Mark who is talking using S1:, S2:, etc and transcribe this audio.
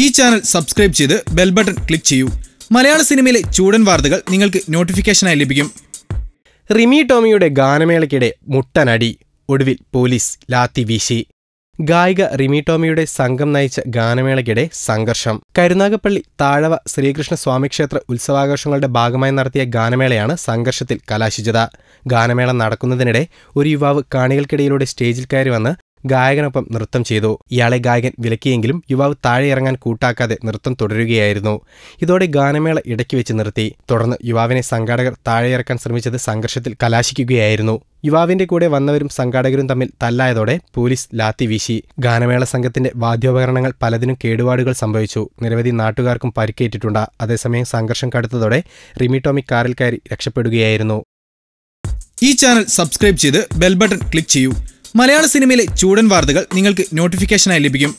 S1: ഈ channel subscribe ചെയ്ത് bell button click ചെയ്യൂ. മലയാള സിനിമയിലെ ചൂടൻ വാർത്തകൾ നിങ്ങൾക്ക് നോട്ടിഫിക്കേഷനായി ലഭിക്കും.
S2: റിമി ടോമിയുടെ ഗാനമേളയ്ക്കിടെ മുട്ടനടി ഒടുവിൽ പോലീസ് ലാത്തി വീശി. ഗായിക റിമി ടോമിയുടെ സംഘം നയിച്ച ഗാനമേളയ്ക്കിടെ സംഘർഷം. കരുനാഗപ്പള്ളി താഴവ ശ്രീകൃഷ്ണ സ്വാമിക്ഷേത്ര ഉത്സവാഘോഷങ്ങളുടെ ഭാഗമായി നടത്തിയ ഗാനമേളയാണ് സംഘർഷത്തിൽ കലാശിച്ചത്. ഗാനമേള നടക്കുന്നതിനിടെ ഒരു യുവാവ് കാണികൾക്കിടയിലൂടെ സ്റ്റേജിൽ കയറി വന്ന് ഗായകനൊപ്പം നൃത്തം ചെയ്തു. ഇയാളെ ഗായകൻ വിലക്കിയെങ്കിലും യുവാവ് താഴെ ഇറങ്ങാൻ കൂട്ടാക്കാതെ നൃത്തം തുടരുകയായിരുന്നു. ഇതോടെ ഗാനമേള ഇടയ്ക്ക് വെച്ച് നിർത്തി. തുടർന്ന് യുവാവിനെ സംഘാടകർ താഴെ ഇറക്കാൻ ശ്രമിച്ചത് സംഘർഷത്തിൽ കലാശിക്കുകയായിരുന്നു. യുവാവിന്റെ കൂടെ വന്നവരും സംഘാടകരും തമ്മിൽ തല്ലായതോടെ പോലീസ് ലാത്തി വീശി. ഗാനമേള സംഘത്തിന്റെ വാദ്യോപകരണങ്ങൾ പലതിനും കേടുപാടുകൾ സംഭവിച്ചു. നിരവധി നാട്ടുകാർക്കും പരിക്കേറ്റിട്ടുണ്ട്. അതേസമയം സംഘർഷം കടുത്തതോടെ റിമി ടോമി കാറിൽ കയറി രക്ഷപ്പെടുകയായിരുന്നു.
S1: ഈ ചാനൽ സബ്സ്ക്രൈബ് ചെയ്ത് ബെൽ ബട്ടൺ ക്ലിക്ക് ചെയ്യൂ. മലയാള സിനിമയിലെ ചൂടൻ വാർത്തകൾ നിങ്ങൾക്ക് നോട്ടിഫിക്കേഷനായി ലഭിക്കും.